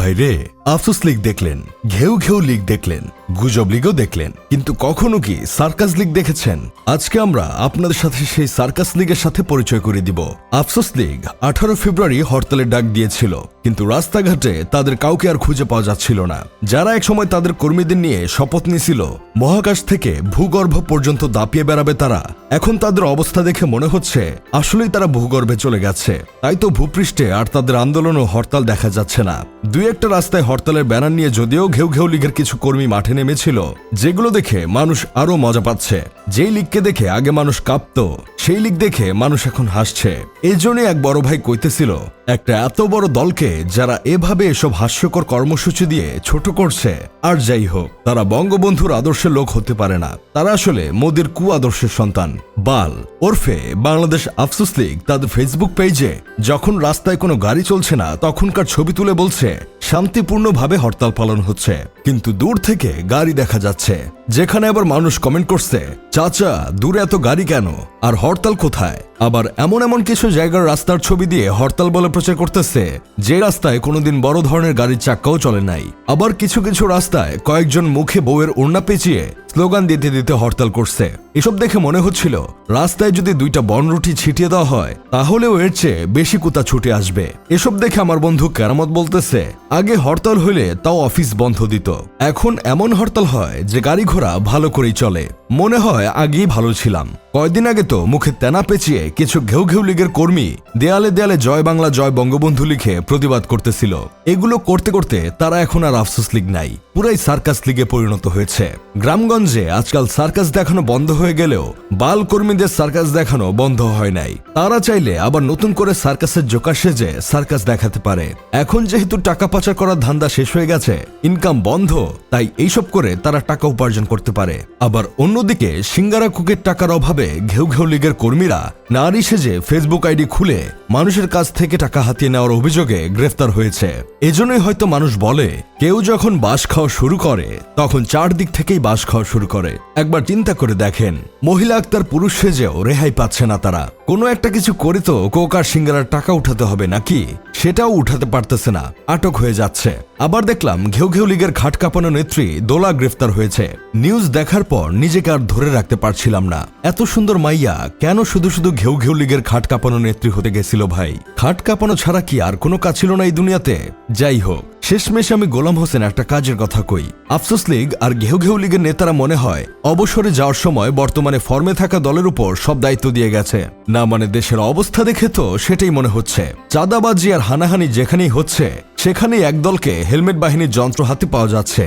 ভাই রে আফসোস লিগ দেখলেন, ঘেউ ঘেউ লিগ দেখলেন, গুজব লিগও দেখলেন, কিন্তু কখনো কি সার্কাস লিগ দেখেছেন? আজকে আমরা আপনাদের সাথে সেই সার্কাস লিগের সাথে পরিচয় করে দিব। আফসোস লিগ আঠারো ফেব্রুয়ারি হরতালের ডাক দিয়েছিল। কিন্তু রাস্তাঘাটে তাদের কাউকে আর খুঁজে পাওয়া যাচ্ছিল না। যারা একসময় তাদের কর্মীদের নিয়ে শপথ নিয়েছিল, মহাকাশ থেকে ভূগর্ভ পর্যন্ত দাপিয়ে বেড়াবে তারা। এখন তাদের অবস্থা দেখে মনে হচ্ছে, আসলেই তারা ভূগর্ভে চলে গেছে। তাই তো ভূপৃষ্ঠে আর তাদের আন্দোলন ও হরতাল দেখা যাচ্ছে না। দুই একটা রাস্তায় হরতালের ব্যানার নিয়ে যদিও ঘেউ ঘেউ লীগের কিছু কর্মী মাঠে নেমেছিল, যেগুলো দেখে মানুষ আরও মজা পাচ্ছে। যেই লীগকে দেখে আগে মানুষ কাঁপত, সেই লীগ দেখে মানুষ এখন হাসছে। এই এক বড় ভাই কইতেছিল, একটা এত বড় দলকে যারা এভাবে এসব হাস্যকর কর্মসূচি দিয়ে ছোট করছে, আর যাই হোক, তারা বঙ্গবন্ধুর আদর্শের লোক হতে পারে না। তারা আসলে মোদির কু আদর্শের সন্তান। বাল, ওরফে বাংলাদেশ আফসোস লীগ তাদের ফেসবুক পেজে যখন রাস্তায় কোনো গাড়ি চলছে না, তখনকার ছবি তুলে বলছে শান্তিপূর্ণভাবে হরতাল পালন হচ্ছে। কিন্তু দূর থেকে গাড়ি দেখা যাচ্ছে। যেখানে আবার মানুষ কমেন্ট করছে, চাচা, দূরে এত গাড়ি কেন? আর হরতাল কোথায়? আবার এমন এমন কিছু জায়গার রাস্তার ছবি দিয়ে হরতাল বলে প্রচার করতেছে, যে রাস্তায় কোনোদিন বড় ধরনের গাড়ির চাক্কাও চলে নাই। আবার কিছু কিছু রাস্তায় কয়েকজন মুখে বউয়ের ওড়না পেঁচিয়ে স্লোগান দিতে দিতে হরতাল করছে। এসব দেখে মনে হচ্ছিল, রাস্তায় যদি দুইটা বনরুটি ছিটিয়ে দেওয়া হয়, তাহলেও এর চেয়ে বেশি কুতা ছুটে আসবে। এসব দেখে আমার বন্ধু কেরামত বলতেছে, আগে হরতাল হইলে তাও অফিস বন্ধ দিত। এখন এমন হরতাল হয় যে গাড়ি ঘোড়া ভালো করেই চলে। মনে হয় আগেই ভালো ছিলাম। কয়দিন আগে তো মুখে তেনা পেঁচিয়ে কিছু ঘেউ ঘেউ লীগের কর্মী দেয়ালে দেয়ালে জয় বাংলা, জয় বঙ্গবন্ধু লিখে প্রতিবাদ করতেছিল। এগুলো করতে করতে তারা এখন আর আফসোস লীগ নাই, পুরাই সার্কাস লিগে পরিণত হয়েছে। গ্রামগঞ্জে আজকাল সার্কাস দেখানো বন্ধ হয়ে গেলেও বাল কর্মীদের সার্কাস দেখানো বন্ধ হয় নাই। তারা চাইলে আবার নতুন করে সার্কাসের জোকা সেজে সার্কাস দেখাতে পারে। এখন যেহেতু টাকা পাচার করার ধান্দা শেষ হয়ে গেছে ইনকাম বন্ধ, তাই এইসব করে তারা টাকা উপার্জন করতে পারে। আবার অন্যদিকে সিঙ্গারা কুকের টাকার অভাবে ঘেউ ঘেউ লীগের কর্মীরা নারী সেজে ফেসবুক আইডি খুলে মানুষের কাছ থেকে টাকা হাতিয়ে নেওয়ার অভিযোগে গ্রেফতার হয়েছে। এজন্যই হয়তো মানুষ বলে, কেউ যখন বাস খাওয়া শুরু করে, তখন চারদিক থেকেই বাস খাওয়া শুরু করে। একবার চিন্তা করে দেখেন, মহিলা আক্তার পুরুষ সেজেও রেহাই পাচ্ছে না তারা। কোনো একটা কিছু করে তো কোকার সিঙ্গারার টাকা উঠাতে হবে নাকি? সেটাও উঠাতে পারতেছে না, আটক হয়ে যাচ্ছে। আবার দেখলাম ঘেউ ঘেউ লীগের ঘাট কাঁপানো নেত্রী দোলা গ্রেফতার হয়েছে। নিউজ দেখার পর নিজেকে আর ধরে রাখতে পারছিলাম না। এত সুন্দর মাইয়া, কেন শুধু শুধু ঘেউ ঘেউ লীগের খাট কাঁপানো নেত্রী হতে গেছিল ভাই? খাট কাঁপানো ছাড়া কি আর কোনো কাজ ছিল না এই দুনিয়াতে? যাই হোক শেষমেশ আমি গোলাম হোসেন একটা কাজের কথা কই। আফসোস লীগ আর ঘেউ ঘেউ লীগের নেতারা মনে হয়, অবসরে যাওয়ার সময় বর্তমানে ফর্মে থাকা দলের উপর সব দায়িত্ব দিয়ে গেছে। না মানে দেশের অবস্থা দেখে তো সেটাই মনে হচ্ছে। চাঁদাবাজি আর হানাহানি যেখানেই হচ্ছে, সেখানেই একদলকে হেলমেট বাহিনীর যন্ত্র হাতে পাওয়া যাচ্ছে।